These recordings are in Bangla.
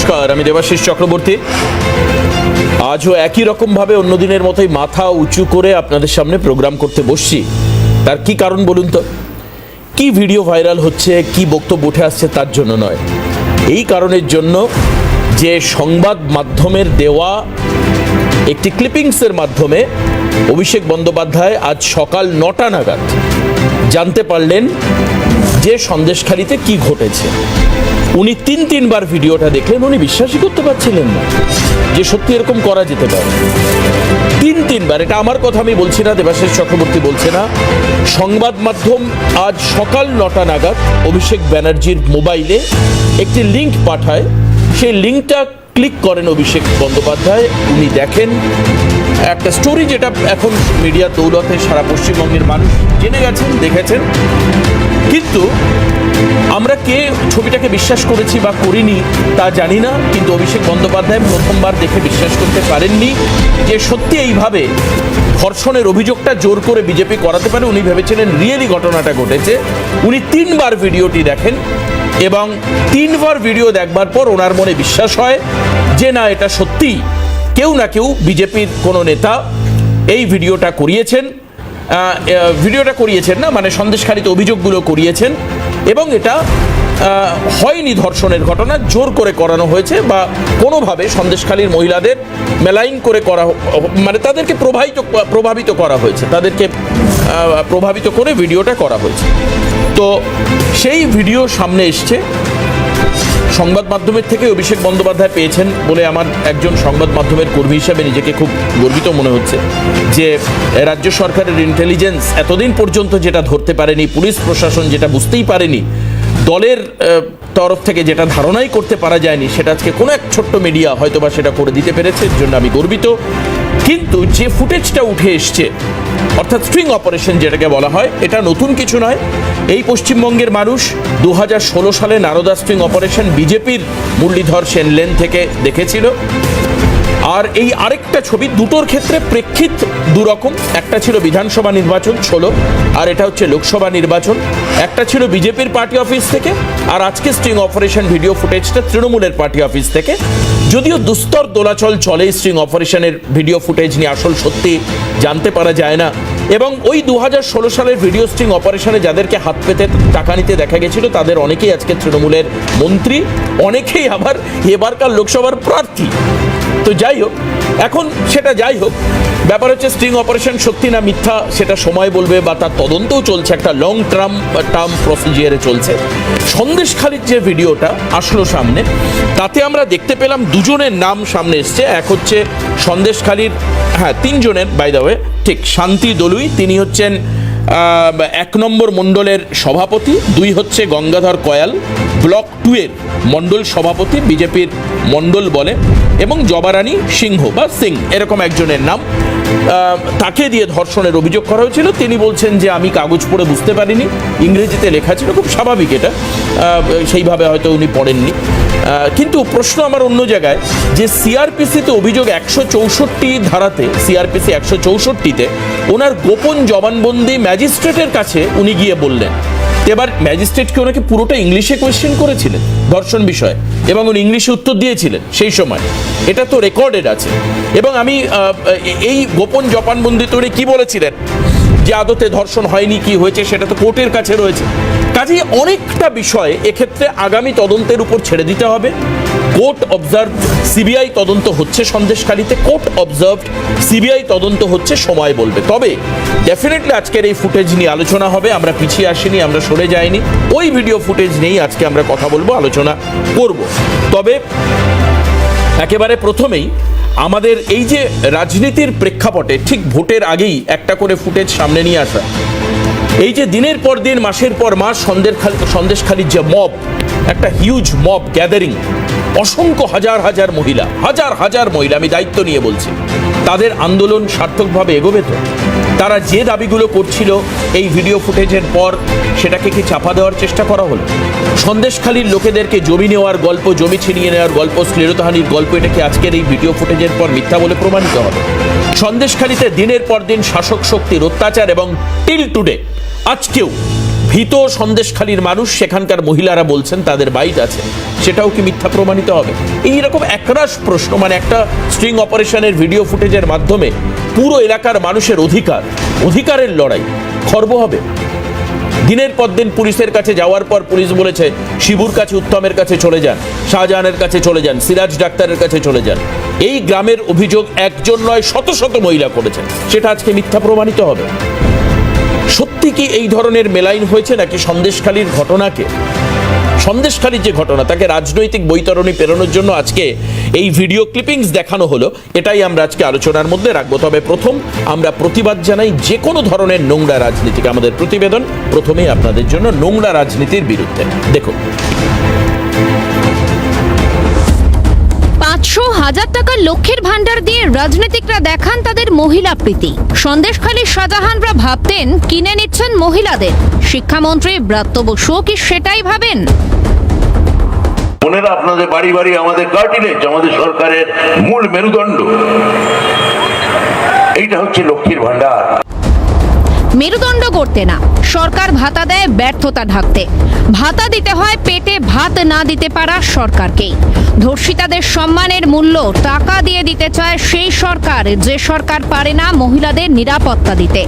নমস্কার, আমি দেবাশিস চক্রবর্তী। আজও একই রকমভাবে অন্য দিনের মতোই মাথা উঁচু করে আপনাদের সামনে প্রোগ্রাম করতে বসছি। তার কি কারণ বলুন তো? কি ভিডিও ভাইরাল হচ্ছে, কি বক্তব্য উঠে আসছে তার জন্য নয়। এই কারণের জন্য যে সংবাদ মাধ্যমের দেওয়া একটি ক্লিপিংসের মাধ্যমে অভিষেক বন্দ্যোপাধ্যায় আজ সকাল নটা নাগাদ জানতে পারলেন যে সন্দেশখালিতে কি ঘটেছে। উনি তিন তিনবার ভিডিওটা দেখলেন, উনি বিশ্বাসই করতে পারছিলেন না যে সত্যি এরকম করা যেতে পারে। তিন তিনবার, এটা আমার কথা আমি বলছি না, দেবাশিস চক্রবর্তী বলছে না। সংবাদ মাধ্যম আজ সকাল নটা নাগাদ অভিষেক ব্যানার্জির মোবাইলে একটি লিংক পাঠায়। সেই লিঙ্কটা ক্লিক করেন অভিষেক বন্দ্যোপাধ্যায়, উনি দেখেন। একটা স্টোরি যেটা এখন মিডিয়া দৌলতে সারা পশ্চিমবঙ্গের মানুষ জেনে গেছেন, দেখেছেন। কিন্তু আমরা কে ছবিটাকে বিশ্বাস করেছি বা করিনি তা জানি না, কিন্তু অভিষেক বন্দ্যোপাধ্যায় প্রথমবার দেখে বিশ্বাস করতে পারেননি যে সত্যি এইভাবে ধর্ষণের অভিযোগটা জোর করে বিজেপি করাতে পারে। উনি ভেবেছিলেন রিয়েলি ঘটনাটা ঘটেছে। উনি তিনবার ভিডিওটি দেখেন এবং তিনবার ভিডিও দেখবার পর ওনার মনে বিশ্বাস হয় যে না, এটা সত্যি কেউ না কেউ বিজেপির কোনো নেতা এই ভিডিওটা করিয়েছেন। ভিডিওটা করিয়েছেন না মানে সন্দেশখালিতে অভিযোগগুলো করিয়েছেন, এবং এটা হয়নি ধর্ষণের ঘটনা, জোর করে করানো হয়েছে বা কোনোভাবে সন্দেশখালীর মহিলাদের মেলাইন করে করা মানে তাদেরকে প্রভাবিত প্রভাবিত করা হয়েছে, তাদেরকে প্রভাবিত করে ভিডিওটা করা হয়েছে। তো সেই ভিডিও সামনে এসছে সংবাদ মাধ্যমের থেকে অভিষেক বন্দ্যোপাধ্যায় পেয়েছেন বলে আমার একজন সংবাদ মাধ্যমের কর্মী হিসেবে নিজেকে খুব গর্বিত মনে হচ্ছে যে রাজ্য সরকারের ইন্টেলিজেন্স এতদিন পর্যন্ত যেটা ধরতে পারেনি, পুলিশ প্রশাসন যেটা বুঝতেই পারেনি, দলের তরফ থেকে যেটা ধারণাই করতে পারা যায়নি, সেটা আজকে কোনো এক ছোট্ট মিডিয়া হয়তোবা সেটা করে দিতে পেরেছে, এর জন্য আমি গর্বিত। কিন্তু যে ফুটেজটা উঠে এসছে, অর্থাৎ স্ট্রিং অপারেশন যেটাকে বলা হয়, এটা নতুন কিছু নয়। এই পশ্চিমবঙ্গের মানুষ দু হাজার ষোলো সালে নারদা স্ট্রিং অপারেশন বিজেপির মুরলীধর সেন লেন থেকে দেখেছিল। আর এই আরেকটা ছবি দুটোর ক্ষেত্রে প্রেক্ষিত দুরকম। একটা ছিল বিধানসভা নির্বাচন ষোলো, আর এটা হচ্ছে লোকসভা নির্বাচন। একটা ছিল বিজেপির পার্টি অফিস থেকে, আর আজকে স্ট্রিং অপারেশন ভিডিও ফুটেজটা তৃণমূলের পার্টি অফিস থেকে। যদিও দুস্তর দোলাচল চলে স্ট্রিং অপারেশনের ভিডিও ফুটেজ নিয়ে আসল সত্যি জানতে পারা যায় না। এবং ওই দু হাজার ষোলো সালের ভিডিও স্ট্রিং অপারেশনে যাদেরকে হাত পেতে টাকা নিতে দেখা গেছিল, তাদের অনেকেই আজকে তৃণমূলের মন্ত্রী, অনেকেই আবার এবারকার লোকসভার প্রার্থী। তো যাই হোক, এখন সেটা যাই হোক ব্যাপার হচ্ছে স্ট্রিং অপারেশন সত্যি না মিথ্যা, সেটা সময় বলবে বা তার তদন্তও চলছে, একটা লং টার্ম টার্ম প্রসিজিয়ারে চলছে। সন্দেশখালির যে ভিডিওটা আসলো সামনে, তাতে আমরা দেখতে পেলাম দুজনের নাম সামনে এসছে। এক হচ্ছে সন্দেশখালির হ্যাঁ তিনজনের বাই ওয়ে ঠিক, শান্তি দলুই, তিনি হচ্ছেন এক নম্বর মণ্ডলের সভাপতি, দুই হচ্ছে গঙ্গাধর কয়াল, ব্লক টু এর মণ্ডল সভাপতি, বিজেপির মণ্ডল বলে। এবং জবারানী সিংহ বা সিং, এরকম একজনের নাম। তাকে দিয়ে ধর্ষণের অভিযোগ করা হয়েছিল। তিনি বলছেন যে আমি কাগজ পড়ে বুঝতে পারিনি। ইংরেজিতে লেখা ছিল, খুব স্বাভাবিক এটা। সেইভাবে হয়তো উনি পড়েননি। কিন্তু প্রশ্ন আমার অন্য জায়গায়, যে সিআরপিসিতে অভিযোগ একশো চৌষট্টি ধারাতে, সিআরপিসি একশো চৌষট্টিতে, ওনার গোপন জবানবন্দি ম্যাজিস্ট্রেটের কাছে উনি গিয়ে বললেন। এবার ম্যাজিস্ট্রেটকে ওনাকে পুরোটা ইংলিশে কোয়েশ্চেন করেছিলেন? ধর্ষণ বিষয়ে। এবং উনি ইংলিশে উত্তর দিয়েছিলেন সেই সময়। এটা তো রেকর্ডেড আছে। এবং আমি এই গোপন জবানবন্দি তোরে কি বলেছিলেন? যে আদতে ধর্ষণ হয়নি, কি হয়েছে সেটা তো কোর্টের কাছে রয়েছে। কাজেই অনেকটা বিষয় এক্ষেত্রে আগামী তদন্তের উপর ছেড়ে দিতে হবে। কোর্ট অবজার্ভ সিবিআই তদন্ত হচ্ছে সন্দেশখালিতে, কোর্ট অবজার্ভড সিবিআই তদন্ত হচ্ছে সময় বলবে। তবে ডেফিনেটলি আজকের এই ফুটেজ নিয়ে আলোচনা হবে, আমরা পিছিয়ে আসিনি, আমরা সরে যাইনি। ওই ভিডিও ফুটেজ নিয়েই আজকে আমরা কথা বলব, আলোচনা করব। তবে একেবারে প্রথমেই আমাদের এই যে রাজনীতির প্রেক্ষাপটে ঠিক ভোটের আগেই একটা করে ফুটেজ সামনে নিয়ে আসা। এই যে দিনের পর দিন, মাসের পর মাস সন্দেশ সন্দেশখালির যে মব একটা হিউজ মব গ্যাদারিং অসংখ্য হাজার হাজার মহিলা, হাজার হাজার মহিলা, আমি দায়িত্ব নিয়ে বলছি। তাদের আন্দোলন সার্থকভাবে এগোবে তো। তারা যে দাবিগুলো করছিল এই ভিডিও ফুটেজের পর সেটাকে কি চাপা দেওয়ার চেষ্টা করা হলো? সন্দেশখালীর লোকেদেরকে জমি নেওয়ার গল্প, জমি ছিনিয়ে নেওয়ার গল্প, শ্লীলতাহানির গল্প, এটা কি আজকের এই ভিডিও ফুটেজের পর মিথ্যা বলে প্রমাণিত হবে? সন্দেশখালীতে দিনের পর দিন শাসক শক্তির অত্যাচার এবং টিল টুডে আজকেও ভীত সন্দেশখালীর মানুষ, সেখানকার মহিলারা বলছেন তাদের বাইট আছে। সেটাও কি মিথ্যা প্রমাণিত হবে? এইরকম একরাশ প্রশ্ন মানে একটা স্ট্রিং অপারেশনের ভিডিও ফুটেজের মাধ্যমে পুরো এলাকার মানুষের অধিকার, অধিকারের লড়াই খর্ব হবে। দিনের পর দিন পুলিশের কাছে যাওয়ার পর পুলিশ বলেছে, শিবুর কাছে, উত্তমের কাছে চলে যান, শাহজাহানের কাছে চলে যান, সিরাজ ডাক্তারের কাছে চলে যান। এই গ্রামের অভিযোগ একজন নয়, শত শত মহিলা করেছেন। সেটা আজকে মিথ্যা প্রমাণিত হবে। সত্যি কি এই ধরনের মেলাইন হয়েছে নাকি সন্দেশখালীর ঘটনাকে? সন্দেশখালীর যে ঘটনা, তাকে রাজনৈতিক বৈতরণী পেরোনোর জন্য আজকে এই ভিডিও ক্লিপিংস দেখানো হলো, এটাই আমরা আজকে আলোচনার মধ্যে রাখব। তবে প্রথম আমরা প্রতিবাদ জানাই যে কোনো ধরনের নোংরা রাজনীতিকে। আমাদের প্রতিবেদন প্রথমেই আপনাদের জন্য নোংরা রাজনীতির বিরুদ্ধে। দেখুন। হাজার টাকার লক্ষ্যের ভান্ডার দিয়ে রাজনীতিকরা দেখান তাদের মহিলা প্রীতি। সন্দেশখালী শাহজাহানরা ভাবতেন, কিনে নিচ্ছেন মহিলাদের। শিক্ষামন্ত্রী ব্রাত্য বসুও কি সেটাই ভাবেন? আপনাদের বাড়ি বাড়ি আমাদের কার্টিলেজ আমাদের সরকারের মূল মেরুদণ্ড। এইটা হচ্ছে লক্ষ্মীর ভান্ডার মেরুদণ্ড করতে না। সরকার ভাতা দেয় ব্যর্থতা ঢাকতে। ভাতা দিতে হয় পেটে ভাত না দিতে পারা সরকারকেই। ধর্ষিতাদের সম্মানের মূল্য টাকা দিয়ে দিতে চায় সেই সরকার, যে সরকার পারে না মহিলাদের নিরাপত্তা দিতে।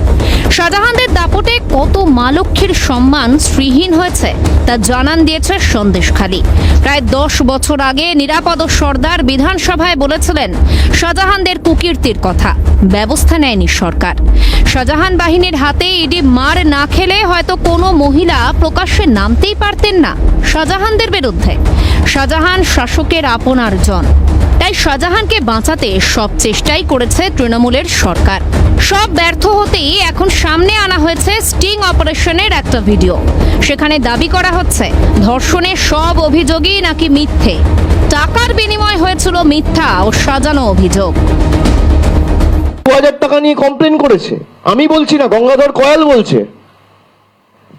শাহজাহানদের দাপটে কত মা লক্ষ্মীর সম্মান শ্রীহীন হয়েছে, তা জানান দিয়েছে সন্দেশখালী। প্রায় দশ বছর আগে নিরাপদ সর্দার বিধানসভায় বলেছিলেন, শাহজাহানদের কুকীর্তির কথা। ব্যবস্থা নেয়নি সরকার। শাহজাহান বাহিনীর হাতে ইডি মার না খেলে হয়তো কোনো মহিলা প্রকাশ্যে নামতেই পারতেন না শাহজাহানদের বিরুদ্ধে। শাহজাহান শাসকের আপনার জন। তাই শাহজাহানকে বাঁচাতে সব চেষ্টাই করেছে তৃণমূলের সরকার। সব ব্যর্থ হতেই এখন সামনে আনা হয়েছে স্টিং অপারেশনের একটা ভিডিও। সেখানে দাবি করা হচ্ছে ধর্ষণের সব অভিযোগই নাকি মিথ্যে। টাকার বিনিময় হয়েছিল মিথ্যা ও সাজানো অভিযোগ। হাজার টাকা নিয়ে কমপ্লেন করেছে। আমি বলছি না, গঙ্গাধর কয়াল বলছে।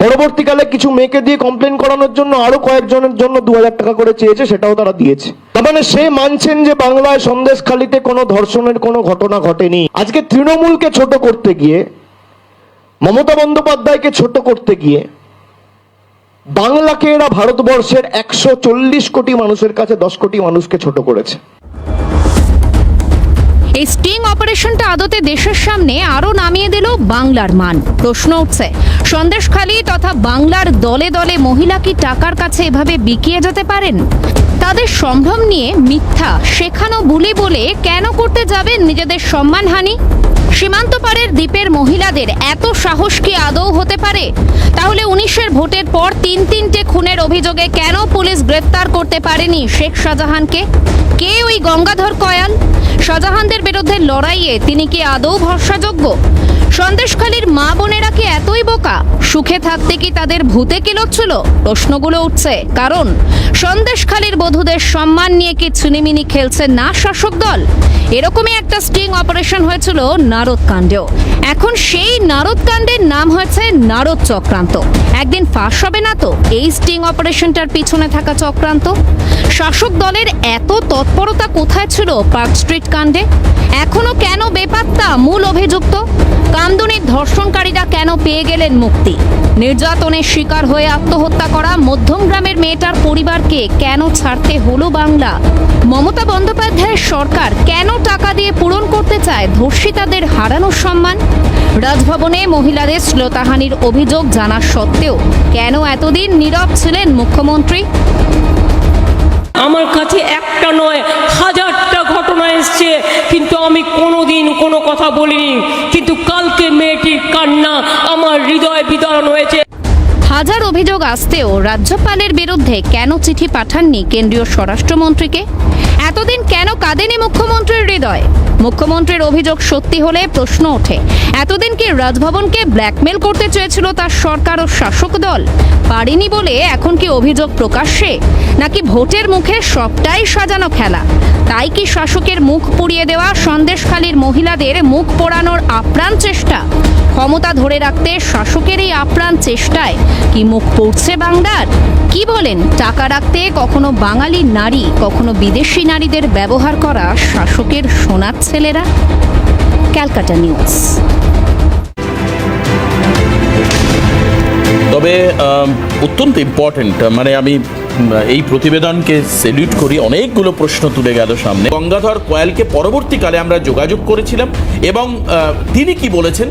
পরবর্তীকালে কিছু মেয়েকে দিয়ে কমপ্লেন করানোর জন্য আরও কয়েকজনের জন্য দু হাজার টাকা করে চেয়েছে, সেটাও তারা দিয়েছে। তার মানে সে মানছেন যে বাংলায় সন্দেশখালিতে কোনো ধর্ষণের কোনো ঘটনা ঘটেনি। আজকে তৃণমূলকে ছোট করতে গিয়ে, মমতা বন্দ্যোপাধ্যায়কে ছোট করতে গিয়ে, বাংলাকে এরা ভারতবর্ষের একশো চল্লিশ কোটি মানুষের কাছে দশ কোটি মানুষকে ছোট করেছে। এই স্টিং অপারেশনটা আদতে দেশের সামনে আরও নামিয়ে দিল বাংলার মান। প্রশ্ন উঠছে, সন্দেশখালী তথা বাংলার দলে দলে মহিলা কি টাকার কাছে এভাবে বিকিয়ে যেতে পারেন? তাদের সম্ভ্রম নিয়ে মিথ্যা, শেখানো বুলি বলে কেন করতে যাবেন নিজেদের সম্মানহানি? সীমান্ত পারের দ্বীপের মহিলাদের এত সাহস কি আদৌ হতে পারে? তাহলে উনিশের ভোটের পর তিন তিনটে খুনের অভিযোগে কেন পুলিশ গ্রেপ্তার করতে পারেনি শেখ শাহজাহানকে? কে ওই গঙ্গাধর কয়াল? শাহজাহানদের বিরুদ্ধে লড়াইয়ে তিনি কি আদৌ ভরসাযোগ্য? সন্দেশখালীর মা বোনেরা কি এতই বোকা? সুখে থাকতে কি তাদের ভূতে কিলোচ্ছিল প্রশ্নগুলো উঠছে। কারণ, সন্দেশখালীর বধূদের সম্মান নিয়ে কি ছিনিমিনি খেলছে না শাসক দল? এরকমই একটা স্টিং অপারেশন হয়েছিল নারদ কাণ্ডেও। এখন সেই নারদ কাণ্ডের নাম হয়েছে নারদ চক্রান্ত। একদিন ফাঁস হবে না তো? এই স্টিং অপারেশনটার পিছনে থাকা চক্রান্ত? শাসক দলের এত তৎপরতা কোথায় ছিল পার্ক স্ট্রিট কাণ্ডে? এখনও কেন বেপাত্তা মূল অভিযুক্ত? কামদুনির ধর্ষণকারীরা কেন পেয়ে গেলেন মুক্তি? নির্যাতনের শিকার হয়ে আত্মহত্যা করা মধ্যম গ্রামের মেয়েটার পরিবারকে কেন ছাড়তে হলো বাংলা? মমতা বন্দ্যোপাধ্যায়ের সরকার কেন টাকা দিয়ে পূরণ করতে চায় ধর্ষিতাদের হারানো সম্মান? রাজভবনে মহিলাদের শ্লোতাহানির অভিযোগ জানা সত্ত্বেও কেন এতদিন নীরব ছিলেন মুখ্যমন্ত্রী? আমার কাছে একটা নয়, হাজারটা ঘটনা এসছে, কিন্তু আমি কোনোদিন কোনো কথা বলিনি। কিন্তু কালকে মেয়েটির কান্না আমার হৃদয় বিতরণ হয়েছে। হাজার অভিযোগ আসতেও রাজ্যপালের বিরুদ্ধে কেন চিঠি পাঠাননি কেন্দ্রীয় স্বরাষ্ট্রমন্ত্রীকে? এতদিন কেন কাঁদেনি মুখ্যমন্ত্রীর হৃদয়? মুখ্যমন্ত্রীর অভিযোগ সত্যি হলে প্রশ্ন ওঠে, এতদিন কি রাজভবনকে ব্ল্যাকমেল করতে চেয়েছিল তার সরকার ও শাসক দল? পারেনি বলে এখন কি অভিযোগ প্রকাশ্যে? নাকি ভোটের মুখে সবটাই সাজানো খেলা? তাই কি শাসকের মুখ পুড়িয়ে দেওয়া সন্দেশখালীর মহিলাদের মুখ পোড়ানোর আপ্রাণ চেষ্টা? ক্ষমতা ধরে রাখতে শাসকের এই আপ্রাণ চেষ্টায় কি মুখ পড়ছে বাংলার? কি বলেন, টাকা রাখতে কখনো বাঙালি নারী, কখনো বিদেশি নারীদের ব্যবহার করা শাসকের সোনার ছেলেরা? Calcutta news. তবে অত্যন্ত ইম্পর্টেন্ট মানে আমি এই প্রতিবেদনকে সেলিউট করি। অনেকগুলো প্রশ্ন তুলে গেল সামনে। গঙ্গাধর কয়ালকে পরবর্তীকালে আমরা যোগাযোগ করেছিলাম এবং তিনি কি বলেছেন?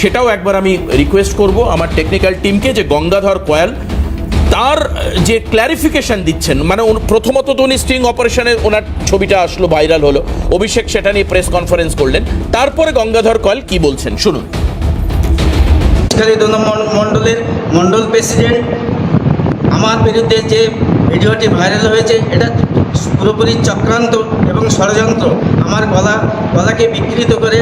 সেটাও একবার আমি রিকোয়েস্ট করব আমার টেকনিক্যাল টিমকে যে গঙ্গাধর কয়াল, তার যে ক্ল্যারিফিকেশন দিচ্ছেন মানে প্রথমত তো উনি স্টিং অপারেশনে ওনার ছবিটা আসলো ভাইরাল হলো, অভিষেক সেটা নিয়ে প্রেস কনফারেন্স করলেন, তারপরে গঙ্গাধর কয়াল কি বলছেন? শুনুন। মণ্ডলের মণ্ডল প্রেসিডেন্ট আমার বিরুদ্ধে যে ভিডিওটি ভাইরাল হয়েছে, এটা পুরোপুরি চক্রান্ত এবং ষড়যন্ত্র। আমার গলা, গলাকে বিকৃত করে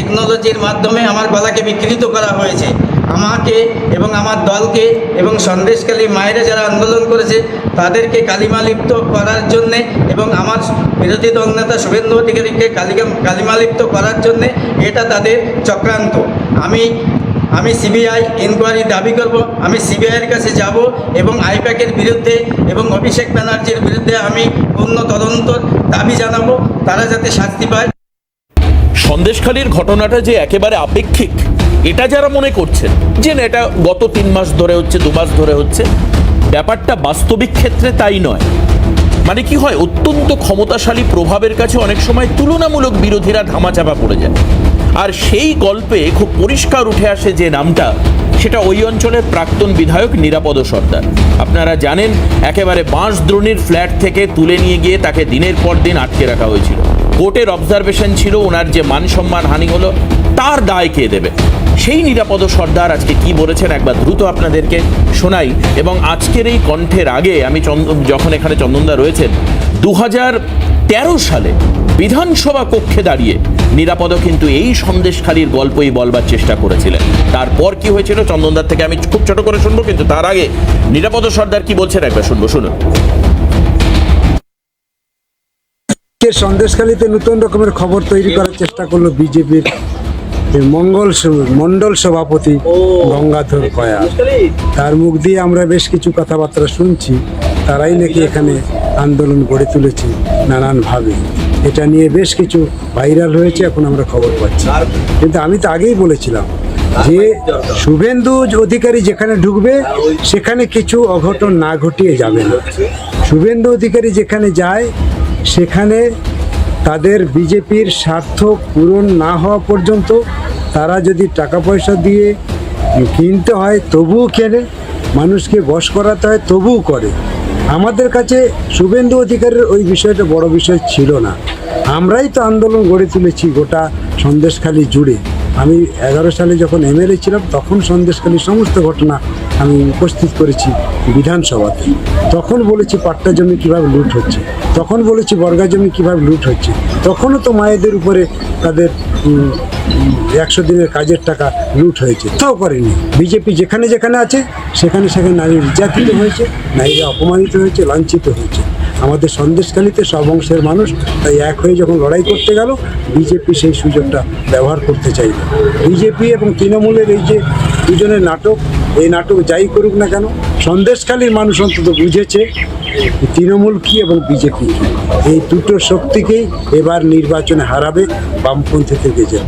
টেকনোলজির মাধ্যমে আমার গলাকে বিকৃত করা হয়েছে। আমাকে এবং আমার দলকে এবং সন্দেশকালী মায়েরা যারা আন্দোলন করেছে, তাদেরকে কালিমালিপ্ত করার জন্যে এবং আমার বিরোধী দল নেতা শুভেন্দু অধিকারীকে কালিকা কালিমালিপ্ত করার জন্যে এটা তাদের চক্রান্ত। আমি আমি সিবিআই ইনকোয়ারি দাবি করব, আমি সিবিআইয়ের কাছে যাব এবং আইপ্যাকের বিরুদ্ধে এবং অভিষেক ব্যানার্জির বিরুদ্ধে আমি পূর্ণ তদন্তর দাবি জানাব। তারা যাতে শাস্তি পায়। সন্দেশখালীর ঘটনাটা যে একেবারে আপেক্ষিক, এটা যারা মনে করছেন, যে না এটা গত তিন মাস ধরে হচ্ছে, দু মাস ধরে হচ্ছে, ব্যাপারটা বাস্তবিক ক্ষেত্রে তাই নয়। মানে কি হয়, অত্যন্ত ক্ষমতাশালী প্রভাবের কাছে অনেক সময় তুলনামূলক বিরোধীরা ধামাচাপা পড়ে যায়। আর সেই গল্পে খুব পরিষ্কার উঠে আসে যে নামটা, সেটা ওই অঞ্চলের প্রাক্তন বিধায়ক নিরাপদ সর্দার। আপনারা জানেন, একেবারে বাঁশ দ্রোণীর ফ্ল্যাট থেকে তুলে নিয়ে গিয়ে তাকে দিনের পর দিন আটকে রাখা হয়েছিল। কোর্টের অবজারভেশন ছিল, ওনার যে মান সম্মান হানি হলো, তার দায় কে দেবে? সেই নিরাপদ সর্দার আজকে কি বলেছেন একবার দ্রুত আপনাদেরকে শোনাই। এবং আজকের এই কণ্ঠের আগে আমি যখন এখানে চন্দনদা রয়েছেন দু তেরো সালে বিধানসভা কক্ষে দাঁড়িয়ে নিরাপদ কিন্তু এই সন্দেশখালির গল্পই বলবার চেষ্টা করেছিলেন। তারপর কি হয়েছিল? চন্দনদার থেকে আমি খুব ছোট করে শুনব, কিন্তু তার আগে নিরাপদ সর্দার কি বলছেন একবার শুনব, শুনুন। আজকে সন্দেশখালীতে নতুন রকমের খবর তৈরি করার চেষ্টা করল বিজেপির মঙ্গল মণ্ডল সভাপতি গঙ্গাধর কয়া। তার মুখ দিয়ে আমরা বেশ কিছু কথাবার্তা শুনছি। তারাই নাকি এখানে আন্দোলন গড়ে তুলেছে নানানভাবে। এটা নিয়ে বেশ কিছু ভাইরাল হয়েছে এখন আমরা খবর পাচ্ছি। কিন্তু আমি তো আগেই বলেছিলাম যে শুভেন্দু অধিকারী যেখানে ঢুকবে সেখানে কিছু অঘটন না ঘটিয়ে যাবে না। শুভেন্দু অধিকারী যেখানে যায় সেখানে তাদের বিজেপির স্বার্থ পূরণ না হওয়া পর্যন্ত তারা যদি টাকা পয়সা দিয়ে কিনতে হয় তবুও কেনে, মানুষকে বশ করাতে হয় তবুও করে। আমাদের কাছে শুভেন্দু অধিকারের ওই বিষয়টা বড় বিষয় ছিল না। আমরাই তো আন্দোলন গড়ে তুলেছি গোটা সন্দেশখালি জুড়ে। আমি এগারো সালে যখন এমএলএ ছিলাম, তখন সন্দেশখালীর সমস্ত ঘটনা আমি উপস্থিত করেছি বিধানসভাতে। তখন বলেছি, পাট্টা জমি কীভাবে লুট হচ্ছে? তখন বলেছি, বর্গা জমি কীভাবে লুট হচ্ছে? তখনও তো মায়েদের উপরে তাদের একশো দিনের কাজের টাকা লুট হয়েছে। তাও করেনি। বিজেপি যেখানে যেখানে আছে, সেখানে সেখানে নারী নির্যাতিত হয়েছে, নারীরা অপমানিত হয়েছে, লাঞ্ছিত হয়েছে। আমাদের সন্দেশখালিতে সব অংশের মানুষ তাই এক হয়ে যখন লড়াই করতে গেল বিজেপি সেই সুযোগটা ব্যবহার করতে চাইল। বিজেপি এবং তৃণমূলের এই যে দুজনের নাটক, এই নাটক যাই করুক না কেন, সন্দেশখালীর মানুষ অন্তত বুঝেছে তৃণমূল কি এবং বিজেপি এই দুটো শক্তিকেই এবার নির্বাচনে হারাবে বামপন্থী থেকে যে।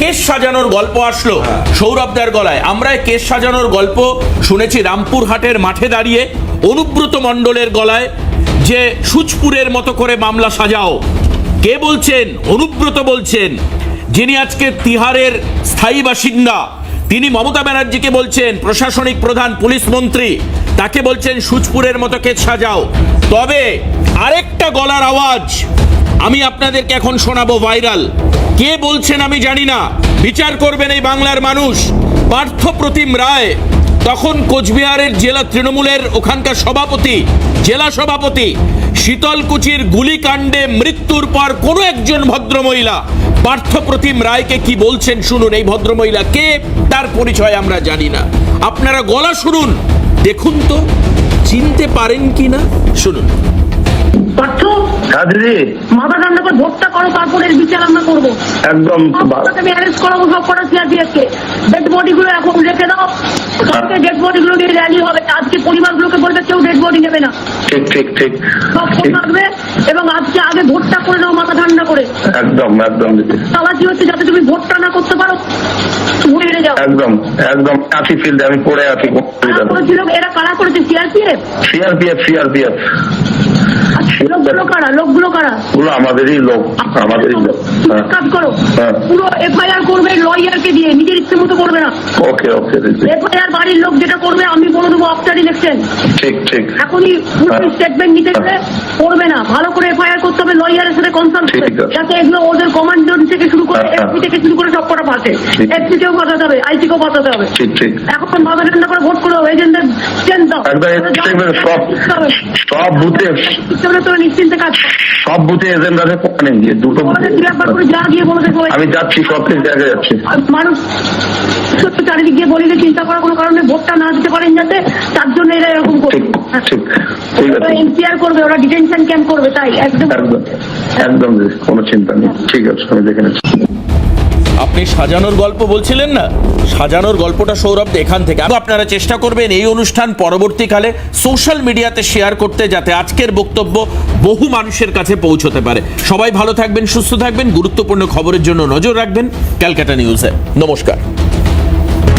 কেস সাজানোর গল্প আসলো সৌরভদার গলায়। আমরা কেস সাজানোর গল্প শুনেছি রামপুরহাটের মাঠে দাঁড়িয়ে অনুব্রত মণ্ডলের গলায়। যে সুচপুরের মতো করে মামলা সাজাও। কে বলছেন? অনুব্রত বলছেন। যিনি আজকে তিহারের স্থায়ী বাসিন্দা, তিনি মমতা ব্যানার্জিকে বলছেন, প্রশাসনিক প্রধান, পুলিশ মন্ত্রী। তাকে বলছেন, সুচপুরের মতো কেস সাজাও। তবে আরেকটা গলার আওয়াজ আমি আপনাদেরকে এখন শোনাবো ভাইরাল। কে বলছেন আমি জানি না। বিচার করবেন এই বাংলার মানুষ। পার্থ প্রতিম রায়। তখন কোচবিহারের জেলা তৃণমূলের ওখানকার সভাপতি জেলা সভাপতি শীতলকুচির গুলিকাণ্ডে মৃত্যুর পর কোনো একজন ভদ্রমহিলা পার্থ প্রতিম রায়কে কি বলছেন শুনুন এই ভদ্রমহিলা কে তার পরিচয় আমরা জানি না। আপনারা গলা শুনুন দেখুন তো চিনতে পারেন কি না শুনুন। পার্থ? মাথা ঠান্ডা করে ভোটটা করো তারপরে বিচার আমরা করব। একদম আপনাকে করাবো সব কটা সিআরপিএফ কে। এখন রেখে দাও। কালকে ডেড নিয়ে র্যালি হবে। আজকে পরিবারগুলোকে বলবে কেউ ডেড বডি নেবে না। ঠিক ঠিক ঠিক। সব ফোন এবং আজকে আগে ভোটটা করে নাও মাথা ঠান্ডা করে। একদম একদম। তালাচি হচ্ছে যাতে তুমি ভোটটা না করতে পারো। ঘুরে যাও। একদম একদম। আছি ফিল্ডে আমি পড়ে আছি এরা কারা করেছে? সিআরপিএফ সিআরপিএফ সিআরপিএফ লোকগুলো কারা? লোকগুলো কারা? আমাদেরই লোক আমাদেরই লোক। এক কাজ করো। হ্যাঁ। পুরো এফআইআর করবে লয়ারকে দিয়ে নিজের ইচ্ছে মতো করবে না ওকে ওকে এফআইআর বাড়ির লোক যেটা করবে আমি বলে দেবো আফটার ইলেকশন ঠিক ঠিক। এখনই হ্যাঁ। স্টেটমেন্ট নিতে গেলে করবে না। ভালো করে এফআইআর করতে হবে লয়ারের সাথে কনসাল্ট করে যাতে এগুলো ওদের কমান্ডার থেকে শুরু করে হ্যাঁ, হ্যাঁ। এসপি থেকে শুরু করে সব কটা পাশে। এসপি কেও পাঠাতে হবে আইসি কেও পাঠাতে হবে। ঠিক ঠিক। এখন মাথা ঠান্ডা করে ভোট করে এজেন্টদের চেঞ্জ দাও। সব সব বুথে তোরা নিশ্চিন্তে কাজ সব বুথে এজেন্ট আছে ওখানে গিয়ে দুটো দেখো আমি যাচ্ছি প্রত্যেক জায়গায় যাচ্ছি। আর মানুষ সত্যি চারিদিক গিয়ে বলিলে চিন্তা করার কোনো কারণে ভোটটা না দিতে পারেন যাতে তার জন্য এরা এরকম করবে। এনপিআর করবে ওরা ডিটেনশন ক্যাম্প করবে তাই একদম। একদম কোনো চিন্তা নেই। ঠিক আছে আমি দেখে নিচ্ছি। আপনি সাজানোর গল্প বলছিলেন না? সাজানোর গল্পটা সৌরভ এখান থেকে। আরও আপনারা চেষ্টা করবেন এই অনুষ্ঠান পরবর্তীকালে সোশ্যাল মিডিয়াতে শেয়ার করতে যাতে আজকের বক্তব্য বহু মানুষের কাছে পৌঁছতে পারে। সবাই ভালো থাকবেন সুস্থ থাকবেন। গুরুত্বপূর্ণ খবরের জন্য নজর রাখবেন ক্যালকাটা নিউজে। নমস্কার।